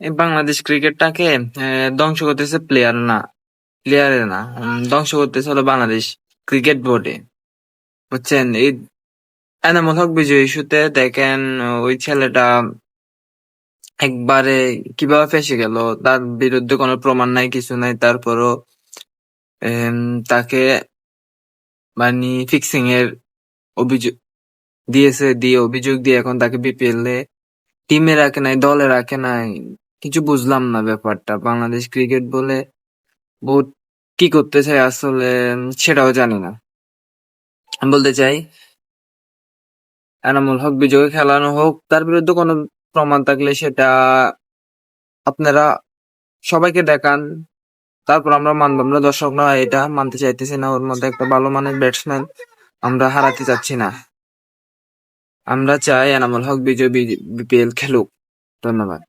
বাংলাদেশ ক্রিকেটটাকে ধ্বংস করতেছে প্লেয়ার না প্লেয়ারে না ধ্বংস করতেছে হলো বাংলাদেশ ক্রিকেট বোর্ডে। বুঝছেন? এই এনামুল হক বিজয় ইস্যুতে দেখেন, ওই ছেলেটা একবারে কীভাবে ফেসে গেল, তার বিরুদ্ধে কোনো প্রমাণ নাই, কিছু নাই, তারপরও তাকে মানে ফিক্সিং এর অভিযোগ দিয়েছে, দিয়ে অভিযোগ দিয়ে এখন তাকে বিপিএল এ টিমে রাখে নাই, দলে রাখে নাই। কিছু বুঝলাম না ব্যাপারটা। বাংলাদেশ ক্রিকেট বলে বহুত কি করতে চায় আসলে সেটাও জানি না। আমি বলতে চাই, এনামুল হক বিজয়কে খেলানো হোক, তার বিরুদ্ধে কোনো প্রমাণ থাকলে সেটা আপনারা সবাইকে দেখান। তারপর আমরা মানব, আমরা দর্শক না, এটা মানতে চাইতেছি না। ওর মধ্যে একটা ভালো মানের ব্যাটসম্যান আমরা হারাতে চাচ্ছি না। আমরা চাই এনামুল হক বিজয় বিপিএল খেলুক। ধন্যবাদ।